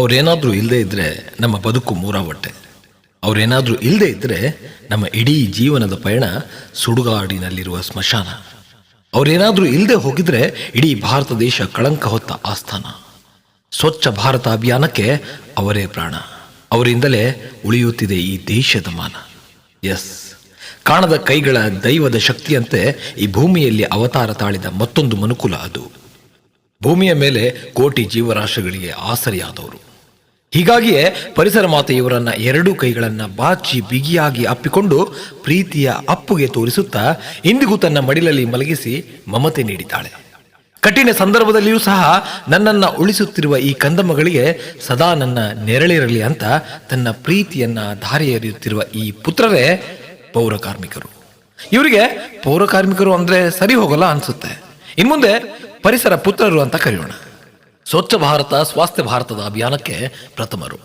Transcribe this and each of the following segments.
ಅವ್ರೇನಾದ್ರೂ ಇಲ್ಲದೆ ಇದ್ದರೆ ನಮ್ಮ ಬದುಕು ಮೂರಾವಟ್ಟೆ. ಅವರೇನಾದರೂ ಇಲ್ಲದೆ ಇದ್ದರೆ ನಮ್ಮ ಇಡೀ ಜೀವನದ ಪಯಣ ಸುಡುಗಾಡಿನಲ್ಲಿರುವ ಸ್ಮಶಾನ. ಅವರೇನಾದರೂ ಇಲ್ಲದೆ ಹೋಗಿದ್ರೆ ಇಡೀ ಭಾರತ ದೇಶ ಕಳಂಕ ಹೊತ್ತ ಆಸ್ಥಾನ. ಸ್ವಚ್ಛ ಭಾರತ ಅಭಿಯಾನಕ್ಕೆ ಅವರೇ ಪ್ರಾಣ. ಅವರಿಂದಲೇ ಉಳಿಯುತ್ತಿದೆ ಈ ದೇಶದ ಮಾನ. ಎಸ್. ಕಾಣದ ಕೈಗಳ ದೈವದ ಶಕ್ತಿಯಂತೆ ಈ ಭೂಮಿಯಲ್ಲಿ ಅವತಾರ ತಾಳಿದ ಮತ್ತೊಂದು ಮನುಕುಲ ಅದು. ಭೂಮಿಯ ಮೇಲೆ ಕೋಟಿ ಜೀವರಾಶಿಗಳಿಗೆ ಆಸರಿಯಾದವರು. ಹೀಗಾಗಿಯೇ ಪರಿಸರ ಮಾತೆ ಇವರನ್ನ ಎರಡೂ ಕೈಗಳನ್ನ ಬಾಚಿ ಬಿಗಿಯಾಗಿ ಅಪ್ಪಿಕೊಂಡು ಪ್ರೀತಿಯ ಅಪ್ಪುಗೆ ತೋರಿಸುತ್ತಾ ಇಂದಿಗೂ ತನ್ನ ಮಡಿಲಲ್ಲಿ ಮಲಗಿಸಿ ಮಮತೆ ನೀಡಿದ್ದಾಳೆ. ಕಠಿಣ ಸಂದರ್ಭದಲ್ಲಿಯೂ ಸಹ ನನ್ನನ್ನು ಉಳಿಸುತ್ತಿರುವ ಈ ಕಂದಮ್ಮಗಳಿಗೆ ಸದಾ ನನ್ನ ನೆರಳಿರಲಿ ಅಂತ ತನ್ನ ಪ್ರೀತಿಯನ್ನ ಧಾರೆ ಎರೆಯುತ್ತಿರುವ ಈ ಪುತ್ರರೇ ಪೌರಕಾರ್ಮಿಕರು ಇವರಿಗೆ ಪೌರಕಾರ್ಮಿಕರು ಅಂದ್ರೆ ಸರಿ ಹೋಗಲ್ಲ ಅನ್ಸುತ್ತೆ. ಇನ್ಮುಂದೆ ಪರಿಸರ ಪುತ್ರರು ಅಂತ ಕರೆಯೋಣ. ಸ್ವಚ್ಛ ಭಾರತ, ಸ್ವಾಸ್ಥ್ಯ ಭಾರತದ ಅಭಿಯಾನಕ್ಕೆ ಪ್ರಥಮರು.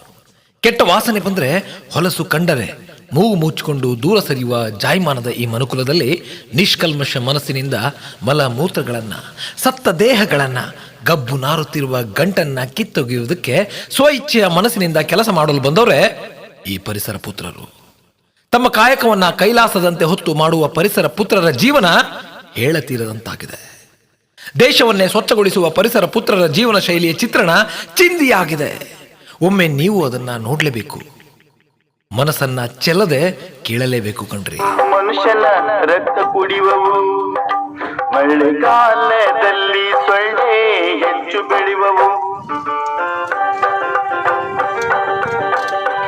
ಕೆಟ್ಟ ವಾಸನೆ ಬಂದರೆ ಹೊಲಸು ಕಂಡರೆ, ಮೂಗು ಮುಚ್ಚಿಕೊಂಡು ದೂರ ಸರಿಯುವ ಜಾಯಮಾನದ ಈ ಮನುಕುಲದಲ್ಲಿ ನಿಷ್ಕಲ್ಮಶ ಮನಸ್ಸಿನಿಂದ ಮಲ ಮೂತ್ರಗಳನ್ನು, ಸತ್ತ ದೇಹಗಳನ್ನು ಗಬ್ಬು ನಾರುತ್ತಿರುವ ಗಂಟನ್ನು ಕಿತ್ತೊಗೆಯುವುದಕ್ಕೆ ಸ್ವಇಚ್ಛೆಯ ಮನಸ್ಸಿನಿಂದ ಕೆಲಸ ಮಾಡಲು ಬಂದವರೇ ಈ ಪರಿಸರ ಪುತ್ರರು. ತಮ್ಮ ಕಾಯಕವನ್ನು ಕೈಲಾಸದಂತೆ ಹೊತ್ತು ಮಾಡುವ ಪರಿಸರ ಪುತ್ರರ ಜೀವನ ಹೇಳತೀರದಂತಾಗಿದೆ. ದೇಶವನ್ನೇ ಸ್ವಚ್ಛಗೊಳಿಸುವ ಪರಿಸರ ಪುತ್ರರ ಜೀವನ ಶೈಲಿಯ ಚಿತ್ರಣ ಚಿಂದಿಯಾಗಿದೆ. ಒಮ್ಮೆ ನೀವು ಅದನ್ನ ನೋಡ್ಲೇಬೇಕು. ಮನಸ್ಸನ್ನ ಚೆಲ್ಲದೆ ಕೇಳಲೇಬೇಕು ಕಣ್ರಿ. ಮನುಷ್ಯನ ರಕ್ತ ಕುಡಿಯುವವು ಮಳೆಗಾಲದಲ್ಲಿ ಸೊಳ್ಳೆ ಹೆಚ್ಚು ಬೆಳೆಯುವವು.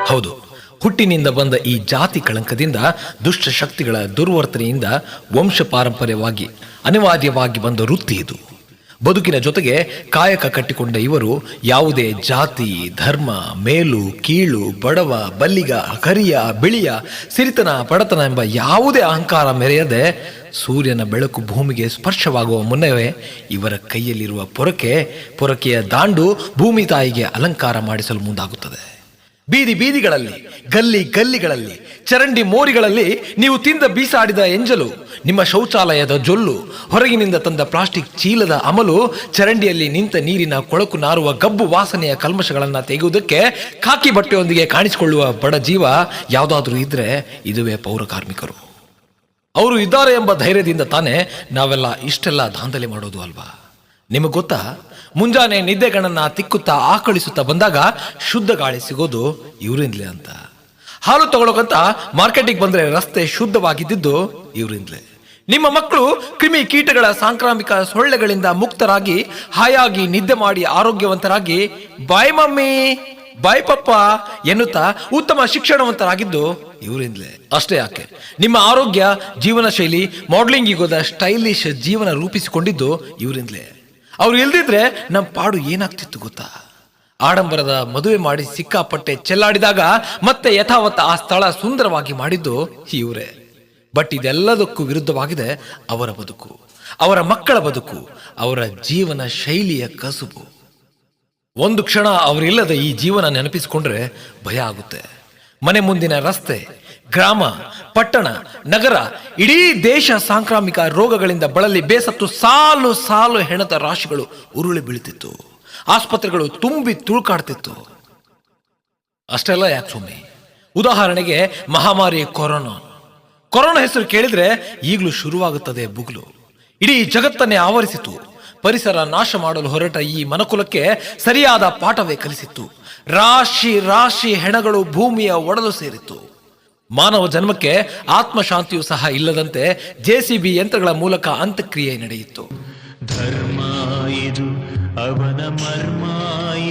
ಹೌದು. ಹುಟ್ಟಿನಿಂದ ಬಂದ ಈ ಜಾತಿ ಕಳಂಕದಿಂದ, ದುಷ್ಟ ಶಕ್ತಿಗಳ ದುರ್ವರ್ತನೆಯಿಂದ ವಂಶ ಪಾರಂಪರ್ಯವಾಗಿ ಅನಿವಾರ್ಯವಾಗಿ ಬಂದ ವೃತ್ತಿ ಇದು. ಬದುಕಿನ ಜೊತೆಗೆ ಕಾಯಕ ಕಟ್ಟಿಕೊಂಡ ಇವರು ಯಾವುದೇ ಜಾತಿ, ಧರ್ಮ, ಮೇಲು, ಕೀಳು, ಬಡವ, ಬಲ್ಲಿಗ ಕರಿಯ ಬಿಳಿಯ, ಸಿರಿತನ ಬಡತನ ಎಂಬ ಯಾವುದೇ ಅಹಂಕಾರ ಮೆರೆಯದೆ ಸೂರ್ಯನ ಬೆಳಕು ಭೂಮಿಗೆ ಸ್ಪರ್ಶವಾಗುವ ಮುನ್ನವೇ ಇವರ ಕೈಯಲ್ಲಿರುವ ಪೊರಕೆ, ಪೊರಕೆಯ ದಾಂಡು ಭೂಮಿ ತಾಯಿಗೆ ಅಲಂಕಾರ ಮಾಡಿಸಲು ಮುಂದಾಗುತ್ತದೆ. ಬೀದಿ ಬೀದಿಗಳಲ್ಲಿ, ಗಲ್ಲಿ ಗಲ್ಲಿಗಳಲ್ಲಿ, ಚರಂಡಿ ಮೋರಿಗಳಲ್ಲಿ ನೀವು ತಿಂದ ಬೀಸಾಡಿದ ಎಂಜಲು, ನಿಮ್ಮ ಶೌಚಾಲಯದ ಜೊಲ್ಲು, ಹೊರಗಿನಿಂದ ತಂದ ಪ್ಲಾಸ್ಟಿಕ್ ಚೀಲದ ಅಮಲು, ಚರಂಡಿಯಲ್ಲಿ ನಿಂತ ನೀರಿನ ಕೊಳಕು ನಾರುವ ಗಬ್ಬು ವಾಸನೆಯ ಕಲ್ಮಶಗಳನ್ನು ತೆಗೆಯುವುದಕ್ಕೆ ಖಾಕಿ ಬಟ್ಟೆಯೊಂದಿಗೆ ಕಾಣಿಸಿಕೊಳ್ಳುವ ಬಡ ಜೀವ ಯಾವುದಾದ್ರೂ ಇದ್ರೆ ಇದುವೇ ಪೌರ ಕಾರ್ಮಿಕರು. ಅವರು ಇದ್ದಾರೆ ಎಂಬ ಧೈರ್ಯದಿಂದ ತಾನೇ ನಾವೆಲ್ಲ ಇಷ್ಟೆಲ್ಲ ದಾಂಧಲೆ ಮಾಡೋದು ಅಲ್ವಾ? ನಿಮಗೆ ಗೊತ್ತಾ? ಮುಂಜಾನೆ ನಿದ್ದೆಗಳನ್ನು ತಿಕ್ಕುತ್ತಾ ಆಕಳಿಸುತ್ತಾ ಬಂದಾಗ ಶುದ್ಧ ಗಾಳಿ ಸಿಗೋದು ಇವರಿಂದಲೇ ಅಂತ. ಹಾಲು ತಗೊಳ್ಳೋಕಂತ ಮಾರ್ಕೆಟಿಗೆ ಬಂದ್ರೆ ರಸ್ತೆ ಶುದ್ಧವಾಗಿದ್ದಿದ್ದು ಇವರಿಂದಲೇ. ನಿಮ್ಮ ಮಕ್ಕಳು ಕ್ರಿಮಿ ಕೀಟಗಳ ಸಾಂಕ್ರಾಮಿಕ ಸೊಳ್ಳೆಗಳಿಂದ ಮುಕ್ತರಾಗಿ, ಹಾಯಾಗಿ ನಿದ್ದೆ ಮಾಡಿ ಆರೋಗ್ಯವಂತರಾಗಿ, ಬಾಯ್ ಮಮ್ಮಿ, ಬಾಯ್ ಪಪ್ಪ ಎನ್ನುತ್ತಾ ಉತ್ತಮ ಶಿಕ್ಷಣವಂತರಾಗಿದ್ದು ಇವರಿಂದಲೇ. ಅಷ್ಟೇ ಯಾಕೆ, ನಿಮ್ಮ ಆರೋಗ್ಯ ಜೀವನ ಶೈಲಿ ಮಾಡಲಿಂಗ್ ಯುಗದ ಸ್ಟೈಲಿಶ್ ಜೀವನ ರೂಪಿಸಿಕೊಂಡಿದ್ದು ಇವರಿಂದಲೇ. ಅವ್ರು ಇಲ್ದಿದ್ರೆ ನಮ್ಮ ಪಾಡು ಏನಾಗ್ತಿತ್ತು ಗೊತ್ತಾ? ಆಡಂಬರದ ಮದುವೆ ಮಾಡಿ ಸಿಕ್ಕಾಪಟ್ಟೆ ಚೆಲ್ಲಾಡಿದಾಗ ಮತ್ತೆ ಯಥಾವತ್ತ ಆ ಸ್ಥಳ ಸುಂದರವಾಗಿ ಮಾಡಿದ್ದು ಇವರೇ. ಬಟ್ ಇದೆಲ್ಲದಕ್ಕೂ ವಿರುದ್ಧವಾಗಿದೆ ಅವರ ಬದುಕು, ಅವರ ಮಕ್ಕಳ ಬದುಕು, ಅವರ ಜೀವನ ಶೈಲಿಯ ಕಸುಬು. ಒಂದು ಕ್ಷಣ ಅವರಿಲ್ಲದ ಈ ಜೀವನ ನೆನಪಿಸಿಕೊಂಡ್ರೆ ಭಯ ಆಗುತ್ತೆ. ಮನೆ ಮುಂದಿನ ರಸ್ತೆ, ಗ್ರಾಮ, ಪಟ್ಟಣ, ನಗರ, ಇಡೀ ದೇಶ ಸಾಂಕ್ರಾಮಿಕ ರೋಗಗಳಿಂದ ಬಳಲಿ ಬೇಸತ್ತು ಸಾಲು ಸಾಲು ಹೆಣದ ರಾಶಿಗಳು ಉರುಳಿ ಬೀಳ್ತಿತ್ತು. ಆಸ್ಪತ್ರೆಗಳು ತುಂಬಿ ತುಳುಕಾಡ್ತಿತ್ತು. ಅಷ್ಟೆಲ್ಲ ಯಾಕೆ ಸುಮ್ಮನೆ ಉದಾಹರಣೆಗೆ ಮಹಾಮಾರಿ ಕೊರೋನಾ. ಕೊರೋನಾ ಹೆಸರು ಕೇಳಿದ್ರೆ ಈಗಲೂ ಶುರುವಾಗುತ್ತದೆ ಬುಗ್ಲು. ಇಡೀ ಜಗತ್ತನ್ನೇ ಆವರಿಸಿತು. ಪರಿಸರ ನಾಶ ಮಾಡಲು ಹೊರಟ ಈ ಮನಕುಲಕ್ಕೆ ಸರಿಯಾದ ಪಾಠವೇ ಕಲಿಸಿತ್ತು. ರಾಶಿ ರಾಶಿ ಹೆಣಗಳು ಭೂಮಿಯ ಒಡಲು ಸೇರಿತ್ತು. ಮಾನವ ಜನ್ಮಕ್ಕೆ ಆತ್ಮಶಾಂತಿಯೂ ಸಹ ಇಲ್ಲದಂತೆ ಜೆಸಿಬಿ ಯಂತ್ರಗಳ ಮೂಲಕ ಅಂತ್ಯಕ್ರಿಯೆ ನಡೆಯಿತು ಧರ್ಮ ಇದು, ಅವನ ಮರ್ಮ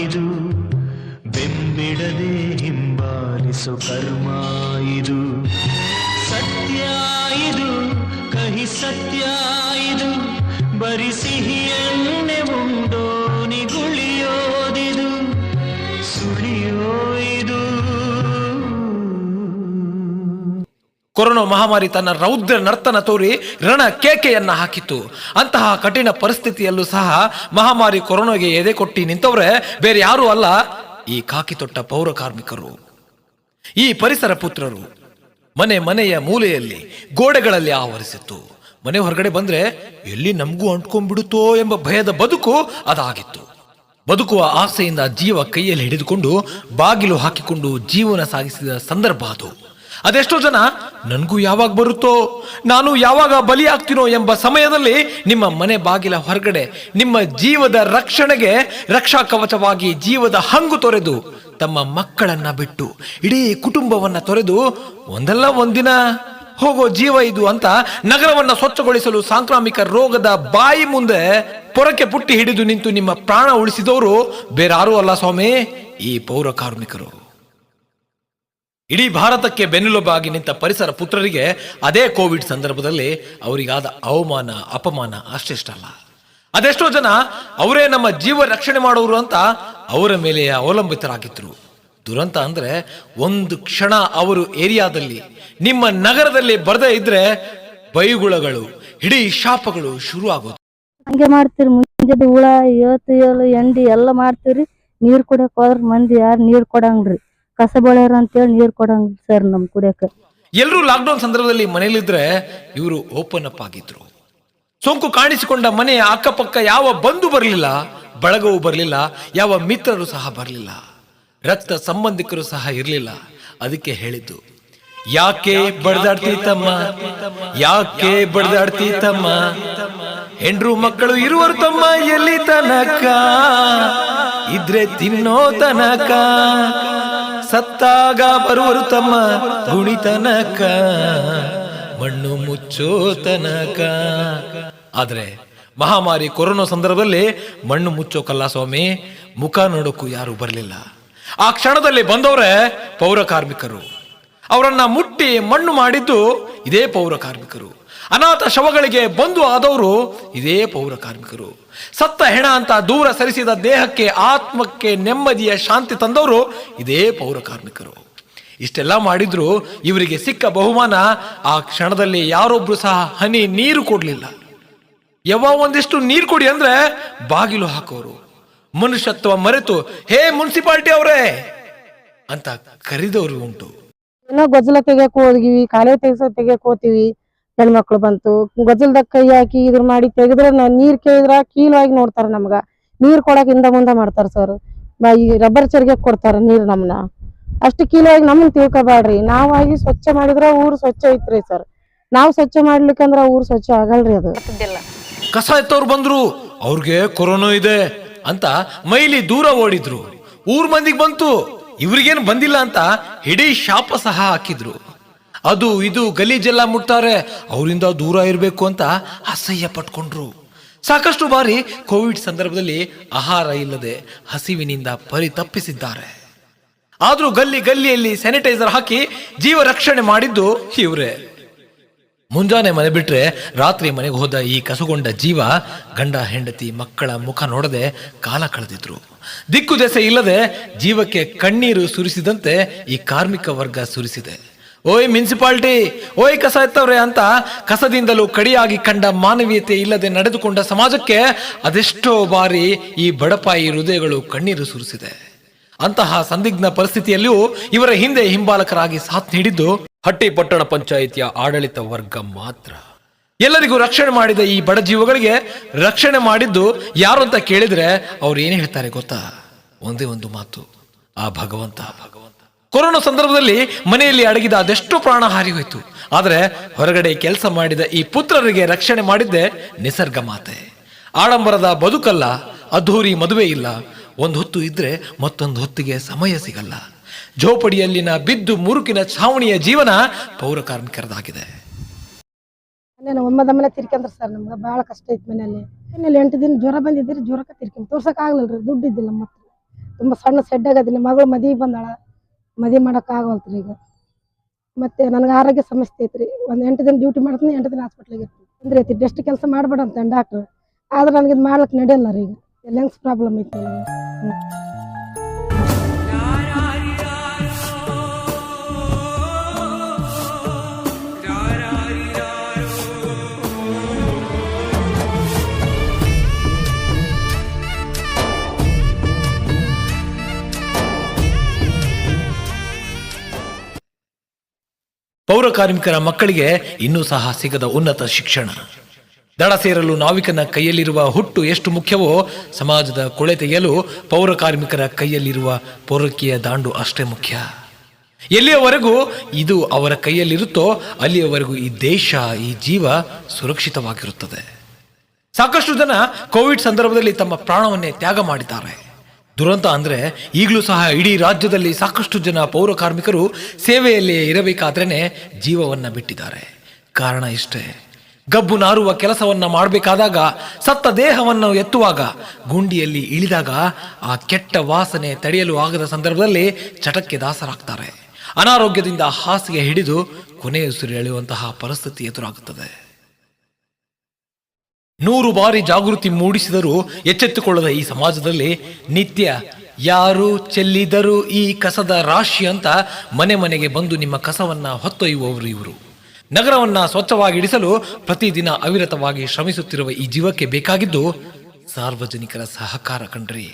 ಇದು, ಬೆಂಬಿಡದೆ ಹಿಂಬಾಲಿಸು ಕರ್ಮ ಇದು. ಸತ್ಯ ಇದು, ಕಹಿ ಸತ್ಯ ಇದು. ಬರಿ ಸಿಹಿಯನ್ನೆ ಉಂಡೋ, ನಿಗುಳಿಯೋದಿದು, ಸುಳಿಯೋಯಿದು. ಕೊರೋನಾ ಮಹಾಮಾರಿ ತನ್ನ ರೌದ್ರ ನರ್ತನ ತೋರಿ ರಣ ಕೇಕೆಯನ್ನ ಹಾಕಿತ್ತು. ಅಂತಹ ಕಠಿಣ ಪರಿಸ್ಥಿತಿಯಲ್ಲೂ ಸಹ ಮಹಾಮಾರಿ ಕೊರೋನಾಗೆ ಎದೆ ಕೊಟ್ಟಿ ನಿಂತವ್ರೆ, ಬೇರೆ ಯಾರೂ ಅಲ್ಲ ಈ ಕಾಕಿ ತೊಟ್ಟ ಪೌರ ಕಾರ್ಮಿಕರು. ಈ ಪರಿಸರ ಪುತ್ರರು ಮನೆ ಮನೆಯ ಮೂಲೆಯಲ್ಲಿ ಗೋಡೆಗಳಲ್ಲಿ ಆವರಿಸಿತ್ತು. ಮನೆ ಹೊರಗಡೆ ಬಂದ್ರೆ ಎಲ್ಲಿ ನಮಗೂ ಅಂಟ್ಕೊಂಡ್ಬಿಡುತ್ತೋ ಎಂಬ ಭಯದ ಬದುಕು ಅದಾಗಿತ್ತು. ಬದುಕುವ ಆಸೆಯಿಂದ ಜೀವ ಕೈಯಲ್ಲಿ ಹಿಡಿದುಕೊಂಡು ಬಾಗಿಲು ಹಾಕಿಕೊಂಡು ಜೀವನ ಸಾಗಿಸಿದ ಸಂದರ್ಭ ಅದು. ಅದೆಷ್ಟೋ ಜನ, ನನಗೂ ಯಾವಾಗ ಬರುತ್ತೋ, ನಾನು ಯಾವಾಗ ಬಲಿಯಾಗ್ತೀನೋ ಎಂಬ ಸಮಯದಲ್ಲಿ ನಿಮ್ಮ ಮನೆ ಬಾಗಿಲ ಹೊರಗಡೆ ನಿಮ್ಮ ಜೀವದ ರಕ್ಷಣೆಗೆ ರಕ್ಷಾ ಕವಚವಾಗಿ ಜೀವದ ಹಂಗು ತೊರೆದು ತಮ್ಮ ಮಕ್ಕಳನ್ನ ಬಿಟ್ಟು, ಇಡೀ ಕುಟುಂಬವನ್ನ ತೊರೆದು ಒಂದಲ್ಲ ಒಂದಿನ ಹೋಗೋ ಜೀವ ಇದು ಅಂತ ನಗರವನ್ನ ಸ್ವಚ್ಛಗೊಳಿಸಲು ಸಾಂಕ್ರಾಮಿಕ ರೋಗದ ಬಾಯಿ ಮುಂದೆ ಪೊರಕೆ ಪುಟ್ಟಿ ಹಿಡಿದು ನಿಂತು ನಿಮ್ಮ ಪ್ರಾಣ ಉಳಿಸಿದವರು ಬೇರಾರೂ ಅಲ್ಲ ಸ್ವಾಮಿ, ಈ ಪೌರ ಕಾರ್ಮಿಕರು. ಇಡೀ ಭಾರತಕ್ಕೆ ಬೆನ್ನೆಲುಬಾಗಿ ನಿಂತ ಪರಿಸರ ಪುತ್ರರಿಗೆ ಅದೇ ಕೋವಿಡ್ ಸಂದರ್ಭದಲ್ಲಿ ಅವರಿಗಾದ ಅವಮಾನ, ಅಪಮಾನ ಅಷ್ಟೆಷ್ಟಲ್ಲ. ಅದೆಷ್ಟೋ ಜನ ಅವರೇ ನಮ್ಮ ಜೀವ ರಕ್ಷಣೆ ಮಾಡೋರು ಅಂತ ಅವರ ಮೇಲೆ ಅವಲಂಬಿತರಾಗಿದ್ರು. ದುರಂತ ಅಂದ್ರೆ ಒಂದು ಕ್ಷಣ ಅವರು ಏರಿಯಾದಲ್ಲಿ ನಿಮ್ಮ ನಗರದಲ್ಲಿ ಬರದೇ ಇದ್ರೆ ಬೈಗುಳಗಳು ಇಡೀ ಶಾಪಗಳು ಶುರು ಆಗೋದು ಹಂಗೆ ಮಾಡ್ತೀರಿ ಮುಂಜಾನೆ ಹುಳ ಏತು ಏಳು ಎಂಡಿ ಎಲ್ಲ ಮಾಡ್ತೀರಿ ನೀರ್ ಕುಡಿಯಕ್ ಹೋದ್ರ ಮಂದಿ ಯಾರು ನೀರ್ ಕೊಡಂಗ್ರಿ. ಕಸ ಅಂತ ಅಂತೇಳಿ ನೀರ್ ಕೊಡಂಗ್ ಸರ್ ನಮ್ ಕುಡಿಯಕ. ಎಲ್ಲರೂ ಲಾಕ್ಡೌನ್ ಸಂದರ್ಭದಲ್ಲಿ ಮನೇಲಿದ್ರೆ ಇವರು ಓಪನ್ ಅಪ್ ಆಗಿದ್ರು. ಸೋಂಕು ಕಾಣಿಸಿಕೊಂಡ ಮನೆಯ ಅಕ್ಕಪಕ್ಕ ಯಾವ ಬಂಧು ಬರಲಿಲ್ಲ ಬಳಗವು ಬರಲಿಲ್ಲ ಯಾವ ಮಿತ್ರರು ಸಹ ಬರಲಿಲ್ಲ. ರಕ್ತ ಸಂಬಂಧಿಕರು ಸಹ ಇರಲಿಲ್ಲ. ಅದಕ್ಕೆ ಹೇಳಿತು ಯಾಕೆ ಬಡದಾಡ್ತಿ ತಮ್ಮ? ಯಾಕೆ ಬಡದಾಡ್ತಿ ತಮ್ಮ? ಹೆಂಡ್ರು ಮಕ್ಕಳು ಇರುವರು ತಮ್ಮ ಎಲ್ಲಿ ತನಕ? ಇದ್ರೆ ತಿನ್ನೋ ತನಕ? ಸತ್ತಾಗ ಬರುವರು ತಮ್ಮ ಗುಣಿತನಕ ಮಣ್ಣು ಮುಚ್ಚೋ ತನಕ? ಆದರೆ ಮಹಾಮಾರಿ ಕೊರೋನಾ ಸಂದರ್ಭದಲ್ಲಿ ಮಣ್ಣು ಮುಚ್ಚೋಕಲ್ಲ ಸ್ವಾಮಿ, ಮುಖ ನೋಡೋಕ್ಕೂ ಯಾರು ಬರಲಿಲ್ಲ. ಆ ಕ್ಷಣದಲ್ಲಿ ಬಂದವರೇ ಪೌರ ಕಾರ್ಮಿಕರು ಅವರನ್ನ ಮುಟ್ಟಿ ಮಣ್ಣು ಮಾಡಿದ್ದು ಇದೇ ಪೌರ ಕಾರ್ಮಿಕರು ಅನಾಥ ಶವಗಳಿಗೆ ಬಂದು ಆದವರು ಇದೇ ಪೌರ ಕಾರ್ಮಿಕರು ಸತ್ತ ಹೆಣ ಅಂತ ದೂರ ಸರಿಸಿದ ದೇಹಕ್ಕೆ ಆತ್ಮಕ್ಕೆ ನೆಮ್ಮದಿಯ ಶಾಂತಿ ತಂದವರು ಇದೇ ಪೌರ ಕಾರ್ಮಿಕರು ಇಷ್ಟೆಲ್ಲ ಮಾಡಿದ್ರು ಇವರಿಗೆ ಸಿಕ್ಕ ಬಹುಮಾನ, ಆ ಕ್ಷಣದಲ್ಲಿ ಯಾರೊಬ್ರು ಸಹ ಹನಿ ನೀರು ಕೊಡಲಿಲ್ಲ. ಯಾವ ಒಂದಿಷ್ಟು ನೀರು ಕೊಡಿ ಅಂದ್ರೆ ಬಾಗಿಲು ಹಾಕೋರು. ಮನುಷ್ಯತ್ವ ಮರೆತು ಹೇ ಮುನ್ಸಿಪಾಲ್ಟಿ ಅವರೇ! ಅಂತ ಕರೆದವರು ಉಂಟು. ಏನೋ ಗೊಜ್ಜಲ ತೆಗಿಯಕ್ ಹೋದ್ವಿ ಕಾಲೇ ತೆಗ್ಸ ತೆಗಿಯಕ್ ಹೋಗ್ತೀವಿ ಹೆಣ್ಮಕ್ಳು ಬಂತು ಗೊಜ್ಜಲದ ಕೈ ಹಾಕಿ ಇದ್ರ ಮಾಡಿ ತೆಗೆದ್ರೆ ನಾವ್ ನೀರ್ ಕೇಳಿದ್ರ ಕೀಲವಾಗಿ ನೋಡ್ತಾರ ನಮ್ಗ. ನೀರ್ ಕೊಡಕ್ ಹಿಂದ ಮುಂದ ಮಾಡ್ತಾರ ಸರ್ ಈ ರಬ್ಬರ್ ಚರ್ಗೆ ಕೊಡ್ತಾರ ನೀರ್ ನಮ್ನ. ಅಷ್ಟು ಕೀಲಾಗಿ ನಮ್ಮನ್ ತಿಳ್ಕೊಬ್ಯಾಡ್ರಿ. ನಾವಾಗಿ ಸ್ವಚ್ಛ ಮಾಡಿದ್ರ ಊರ್ ಸ್ವಚ್ಛ ಐತ್ರಿ ಸರ್ ನಾವ್ ಸ್ವಚ್ಛ ಮಾಡ್ಲಿಕ್ಕಂದ್ರ ಊರ್ ಸ್ವಚ್ಛ ಆಗಲ್ರಿ ಅದು. ಕಸ ಎತ್ತವ್ರು ಬಂದ್ರು ಅವ್ರಿಗೆ ಕೊರೋನಾ ಇದೆ. ಅಂತ ಮೈಲಿ ದೂರ ಓಡಿದ್ರು. ಊರ್ ಮಂದಿಗೆ ಬಂತು. ಇವ್ರಿಗೇನು ಬಂದಿಲ್ಲ ಅಂತ ಇಡೀ ಶಾಪ ಸಹ ಹಾಕಿದ್ರು. ಅದು ಇದು ಗಲೀಜೆಲ್ಲ ಮುಟ್ತಾರೆ. ಅವರಿಂದ ದೂರ ಇರಬೇಕು ಅಂತ ಅಸಹ್ಯ ಪಟ್ಕೊಂಡ್ರು. ಸಾಕಷ್ಟು ಬಾರಿ ಕೋವಿಡ್ ಸಂದರ್ಭದಲ್ಲಿ ಆಹಾರ ಇಲ್ಲದೆ ಹಸಿವಿನಿಂದ ಪರಿತಪ್ಪಿಸಿದ್ದಾರೆ. ಆದರೂ ಗಲ್ಲಿ ಗಲ್ಲಿಯಲ್ಲಿ ಸ್ಯಾನಿಟೈಸರ್ ಹಾಕಿ ಜೀವ ರಕ್ಷಣೆ ಮಾಡಿದ್ದು ಇವರೇ. ಮುಂಜಾನೆ ಮನೆ ಬಿಟ್ರೆ ರಾತ್ರಿ ಮನೆಗೆ ಹೋದ ಈ ಕಸುಗೊಂಡ ಜೀವ ಗಂಡ, ಹೆಂಡತಿ, ಮಕ್ಕಳ ಮುಖ ನೋಡದೆ ಕಾಲ ಕಳೆದಿದ್ರು. ದಿಕ್ಕು ದೆಸೆ ಇಲ್ಲದೆ ಜೀವಕ್ಕೆ ಕಣ್ಣೀರು ಸುರಿಸಿದಂತೆ ಈ ಕಾರ್ಮಿಕ ವರ್ಗ ಸುರಿಸಿದೆ. ಓಯ್ ಮುನ್ಸಿಪಾಲ್ಟಿ, ಓಯ್ ಕಸ ಎತ್ತವ್ರೆ ಅಂತ ಕಸದಿಂದಲೂ ಕಡಿಯಾಗಿ ಕಂಡ ಮಾನವೀಯತೆ ಇಲ್ಲದೆ ನಡೆದುಕೊಂಡ ಸಮಾಜಕ್ಕೆ ಅದೆಷ್ಟೋ ಬಾರಿ ಈ ಬಡಪಾಯಿ ಹೃದಯಗಳು ಕಣ್ಣೀರು ಸುರಿಸಿದೆ. ಅಂತಹ ಸಂದಿಗ್ಧ ಪರಿಸ್ಥಿತಿಯಲ್ಲಿಯೂ ಇವರ ಹಿಂದೆ ಹಿಂಬಾಲಕರಾಗಿ ಸಾಥ್ ನೀಡಿದ್ದು ಹಟ್ಟಿ ಪಟ್ಟಣ ಪಂಚಾಯಿತಿಯ ಆಡಳಿತ ವರ್ಗ ಮಾತ್ರ. ಎಲ್ಲರಿಗೂ ರಕ್ಷಣೆ ಮಾಡಿದ ಈ ಬಡ ಜೀವಗಳಿಗೆ ರಕ್ಷಣೆ ಮಾಡಿದ್ದು ಯಾರು ಅಂತ ಕೇಳಿದ್ರೆ ಅವ್ರು ಏನು ಹೇಳ್ತಾರೆ ಗೊತ್ತಾ? ಒಂದೇ ಒಂದು ಮಾತು, ಆ ಭಗವಂತ. ಭಗವಂತ ಕೊರೋನಾ ಸಂದರ್ಭದಲ್ಲಿ ಮನೆಯಲ್ಲಿ ಅಡಗಿದ ಅದೆಷ್ಟು ಪ್ರಾಣ ಹಾರಿ ಹೋಯ್ತು. ಆದರೆ ಹೊರಗಡೆ ಕೆಲಸ ಮಾಡಿದ ಈ ಪುತ್ರರಿಗೆ ರಕ್ಷಣೆ ಮಾಡಿದ್ದೆ ನಿಸರ್ಗ ಮಾತೆ. ಆಡಂಬರದ ಬದುಕಲ್ಲ, ಅದ್ಧೂರಿ ಮದುವೆ ಇಲ್ಲ. ಒಂದು ಹೊತ್ತು ಇದ್ರೆ ಮತ್ತೊಂದು ಹೊತ್ತಿಗೆ ಸಮಯ ಸಿಗಲ್ಲ. ಝೋಪಡಿಯಲ್ಲಿನ ಬಿದ್ದು ಮುರುಕಿನ ಛಾವಣಿಯ ಜೀವನ ಪೌರ ಕಾರ್ಮಿಕರದಾಗಿದೆ. ಮನೇನ ಒಮ್ಮದಮ್ಮನೆ ತಿರ್ಕೊಂಡ್ರ ಸರ್ ನಮ್ಗೆ ಬಹಳ ಕಷ್ಟ ಐತಿ ಮನೆಯಲ್ಲಿ. ಮನೆಯಲ್ಲಿ ಎಂಟು ದಿನ ಜ್ವರ ಬಂದಿದ್ರಿ ಜ್ವರಕ್ಕೆ ತಿರ್ಕೊಂಡ್ ತೋರ್ಸಕ್ ಆಗ್ಲಿಲ್ರಿ ದುಡ್ಡು ಇದ್ದಿಲ್ಲ ನಮ್ಮ ಹತ್ರ. ತುಂಬಾ ಸಣ್ಣ ಸೆಡ್ ಆಗದಿಲ್ಲ ಮಗಳು ಮದುವೆ ಬಂದಾಳ, ಮದುವೆ ಮಾಡಕ್ ಆಗವಲ್ತ್ರಿ ಈಗ. ಮತ್ತೆ ನನಗೆ ಆರೋಗ್ಯ ಸಮಸ್ಯೆ ಐತ್ರಿ, ಒಂದ್ ಎಂಟು ದಿನ ಡ್ಯೂಟಿ ಮಾಡ್ತೀನಿ, ಎಂಟು ದಿನ ಹಾಸ್ಪಿಟ್ಲಿಗೆ ಇರ್ತೀನಿ. ಅಂದ್ರೆ ಐತಿ ಡೆಸ್ಟ್ ಕೆಲಸ ಮಾಡಬೇಡ ಅಂತ ಡಾಕ್ಟರ್ ಆದ್ರೆ ನನಗೆ ಇದು ಮಾಡ್ಲಿಕ್ ನಡೆಯಲ್ಲ ರೀ ಈಗ. ಲಂಗ್ಸ್ ಪ್ರಾಬ್ಲಮ್ ಐತಿ? ಪೌರ ಕಾರ್ಮಿಕರ ಮಕ್ಕಳಿಗೆ ಇನ್ನೂ ಸಹ ಸಿಗದ ಉನ್ನತ ಶಿಕ್ಷಣ. ದಡ ಸೇರಲು ನಾವಿಕನ ಕೈಯಲ್ಲಿರುವ ಹುಟ್ಟು ಎಷ್ಟು ಮುಖ್ಯವೋ ಸಮಾಜದ ಕೊಳೆ ತೆಗೆಯಲು ಪೌರ ಕಾರ್ಮಿಕರ ಕೈಯಲ್ಲಿರುವ ಪೌರಕೀಯ ದಾಂಡು ಅಷ್ಟೇ ಮುಖ್ಯ. ಎಲ್ಲಿಯವರೆಗೂ ಇದು ಅವರ ಕೈಯಲ್ಲಿರುತ್ತೋ ಅಲ್ಲಿಯವರೆಗೂ ಈ ದೇಶ, ಈ ಜೀವ ಸುರಕ್ಷಿತವಾಗಿರುತ್ತದೆ. ಸಾಕಷ್ಟು ಜನ ಕೋವಿಡ್ ಸಂದರ್ಭದಲ್ಲಿ ತಮ್ಮ ಪ್ರಾಣವನ್ನೇ ತ್ಯಾಗ ಮಾಡಿದ್ದಾರೆ. ದುರಂತ ಅಂದರೆ ಈಗಲೂ ಸಹ ಇಡೀ ರಾಜ್ಯದಲ್ಲಿ ಸಾಕಷ್ಟು ಜನ ಪೌರ ಕಾರ್ಮಿಕರು ಸೇವೆಯಲ್ಲಿ ಇರಬೇಕಾದ್ರೇ ಜೀವವನ್ನು ಬಿಟ್ಟಿದ್ದಾರೆ. ಕಾರಣ ಇಷ್ಟೇ. ಗಬ್ಬು ನಾರುವ ಕೆಲಸವನ್ನು ಮಾಡಬೇಕಾದಾಗ, ಸತ್ತ ದೇಹವನ್ನು ಎತ್ತುವಾಗ, ಗುಂಡಿಯಲ್ಲಿ ಇಳಿದಾಗ ಆ ಕೆಟ್ಟ ವಾಸನೆ ತಡೆಯಲು ಆಗದ ಸಂದರ್ಭದಲ್ಲಿ ಚಟಕ್ಕೆ ದಾಸರಾಗ್ತಾರೆ. ಅನಾರೋಗ್ಯದಿಂದ ಹಾಸಿಗೆ ಹಿಡಿದು ಕೊನೆಯ ಉಸಿರು ಎಳೆಯುವಂತಹ ಪರಿಸ್ಥಿತಿ ಎದುರಾಗುತ್ತದೆ. ನೂರು ಬಾರಿ ಜಾಗೃತಿ ಮೂಡಿಸಿದರೂ ಎಚ್ಚೆತ್ತುಕೊಳ್ಳದ ಈ ಸಮಾಜದಲ್ಲಿ ನಿತ್ಯ ಯಾರು ಚೆಲ್ಲಿದರು ಈ ಕಸದ ರಾಶಿ ಅಂತ ಮನೆ ಮನೆಗೆ ಬಂದು ನಿಮ್ಮ ಕಸವನ್ನ ಹೊತ್ತೊಯ್ಯುವವರು ಇವರು. ನಗರವನ್ನ ಸ್ವಚ್ಛವಾಗಿಡಿಸಲು ಪ್ರತಿದಿನ ಅವಿರತವಾಗಿ ಶ್ರಮಿಸುತ್ತಿರುವ ಈ ಜೀವಕ್ಕೆ ಬೇಕಾಗಿದ್ದು ಸಾರ್ವಜನಿಕರ ಸಹಕಾರ ಕಣ್ರಿ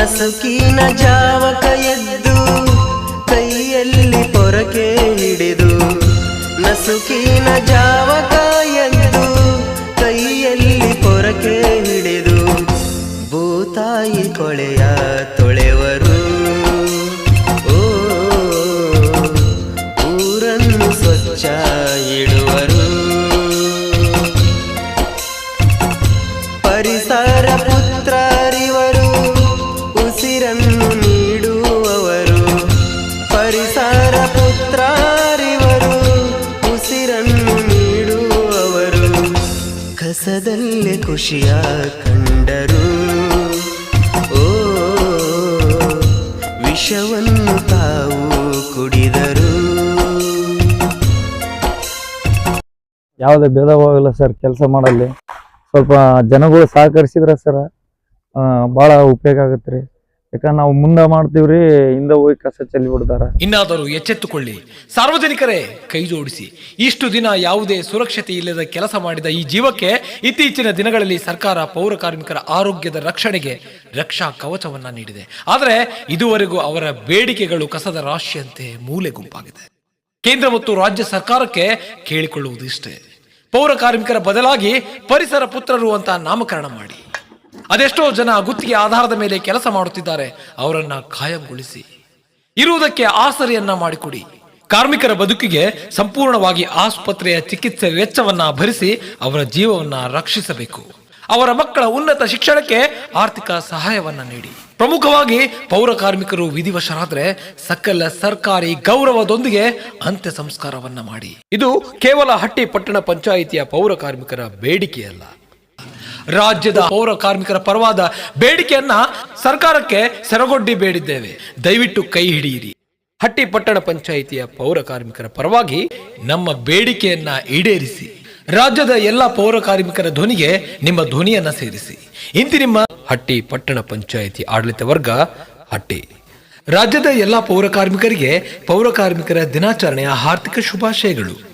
ನಸುಕಿನ ಜಾವಕ ಎದ್ದು ಕೈಯಲ್ಲಿ ಪೊರಕೆ ಹಿಡಿದು, ನಸುಕಿನ ಜಾವಕ ಎದ್ದು ಕೈಯಲ್ಲಿ ಪೊರಕೆ ಹಿಡಿದು, ಭೂತಾಯಿ ಕೊಳೆಯ ತೊಳೆವರು. ಓ, ಊರನ್ನು ಸ್ವಚ್ಛ ಇಡುವರು. ಪರಿಸರ ಖುಷಿಯ ಕಂಡರು. ಓ, ವಿಷವನ್ನು ತಾವು ಕುಡಿದರು. ಯಾವುದೇ ಭೇದವಾಗಲ್ಲ ಸರ್ ಕೆಲಸ ಮಾಡಲ್ಲಿ. ಸ್ವಲ್ಪ ಜನಗಳು ಸಹಕರಿಸಿದ್ರೆ ಸರ್ ಭಾಳ ಉಪಯೋಗ ಆಗುತ್ತೆ ರೀ. ಯಾಕಂದ್ರೆ ನಾವು ಮುಂದೆ ಮಾಡ್ತೀವ್ರಿ, ಹಿಂದೆ ಹೋಗಿ ಕಸ ಚೆಲ್ಲಿ ಬಿಡ್ತಾರ. ಇನ್ನಾದರೂ ಎಚ್ಚೆತ್ತುಕೊಳ್ಳಿ. ಸಾರ್ವಜನಿಕರೇ, ಕೈ ಜೋಡಿಸಿ. ಇಷ್ಟು ದಿನ ಯಾವುದೇ ಸುರಕ್ಷತೆ ಇಲ್ಲದ ಕೆಲಸ ಮಾಡಿದ ಈ ಜೀವಕ್ಕೆ ಇತ್ತೀಚಿನ ದಿನಗಳಲ್ಲಿ ಸರ್ಕಾರ ಪೌರ ಕಾರ್ಮಿಕರ ಆರೋಗ್ಯದ ರಕ್ಷಣೆಗೆ ರಕ್ಷಾ ಕವಚವನ್ನ ನೀಡಿದೆ. ಆದರೆ ಇದುವರೆಗೂ ಅವರ ಬೇಡಿಕೆಗಳು ಕಸದ ರಾಶಿಯಂತೆ ಮೂಲೆ ಗುಂಪಾಗಿದೆ. ಕೇಂದ್ರ ಮತ್ತು ರಾಜ್ಯ ಸರ್ಕಾರಕ್ಕೆ ಕೇಳಿಕೊಳ್ಳುವುದು ಇಷ್ಟೇ. ಪೌರ ಕಾರ್ಮಿಕರ ಬದಲಾಗಿ ಪರಿಸರ ಪುತ್ರರು ಅಂತ ನಾಮಕರಣ ಮಾಡಿ. ಅದೆಷ್ಟೋ ಜನ ಗುತ್ತಿಗೆ ಆಧಾರದ ಮೇಲೆ ಕೆಲಸ ಮಾಡುತ್ತಿದ್ದಾರೆ. ಅವರನ್ನ ಖಾಯಂಗೊಳಿಸಿ. ಇರುವುದಕ್ಕೆ ಆಸರೆಯನ್ನ ಮಾಡಿಕೊಡಿ. ಕಾರ್ಮಿಕರ ಬದುಕಿಗೆ ಸಂಪೂರ್ಣವಾಗಿ ಆಸ್ಪತ್ರೆಯ ಚಿಕಿತ್ಸೆ ವೆಚ್ಚವನ್ನ ಭರಿಸಿ ಅವರ ಜೀವವನ್ನ ರಕ್ಷಿಸಬೇಕು. ಅವರ ಮಕ್ಕಳ ಉನ್ನತ ಶಿಕ್ಷಣಕ್ಕೆ ಆರ್ಥಿಕ ಸಹಾಯವನ್ನ ನೀಡಿ. ಪ್ರಮುಖವಾಗಿ ಪೌರ ಕಾರ್ಮಿಕರು ವಿಧಿವಶರಾದ್ರೆ ಸಕಲ ಸರ್ಕಾರಿ ಗೌರವದೊಂದಿಗೆ ಅಂತ್ಯ ಸಂಸ್ಕಾರವನ್ನ ಮಾಡಿ. ಇದು ಕೇವಲ ಹಟ್ಟಿ ಪಟ್ಟಣ ಪಂಚಾಯಿತಿಯ ಪೌರ ಕಾರ್ಮಿಕರ ಬೇಡಿಕೆಯಲ್ಲ. ರಾಜ್ಯದ ಪೌರ ಕಾರ್ಮಿಕರ ಪರವಾದ ಬೇಡಿಕೆಯನ್ನ ಸರ್ಕಾರಕ್ಕೆ ಸೆರಗೊಡ್ಡಿ ಬೇಡಿದ್ದೇವೆ. ದಯವಿಟ್ಟು ಕೈ ಹಿಡಿಯಿರಿ. ಹಟ್ಟಿ ಪಟ್ಟಣ ಪಂಚಾಯಿತಿಯ ಪೌರ ಕಾರ್ಮಿಕರ ಪರವಾಗಿ ನಮ್ಮ ಬೇಡಿಕೆಯನ್ನ ಈಡೇರಿಸಿ. ರಾಜ್ಯದ ಎಲ್ಲ ಪೌರ ಕಾರ್ಮಿಕರ ಧ್ವನಿಗೆ ನಿಮ್ಮ ಧ್ವನಿಯನ್ನ ಸೇರಿಸಿ. ಇಂತಿ ನಿಮ್ಮ ಹಟ್ಟಿ ಪಟ್ಟಣ ಪಂಚಾಯಿತಿ ಆಡಳಿತ ವರ್ಗ ಹಟ್ಟಿ. ರಾಜ್ಯದ ಎಲ್ಲ ಪೌರ ಕಾರ್ಮಿಕರಿಗೆ ಪೌರ ಕಾರ್ಮಿಕರ ದಿನಾಚರಣೆಯ ಹಾರ್ದಿಕ ಶುಭಾಶಯಗಳು.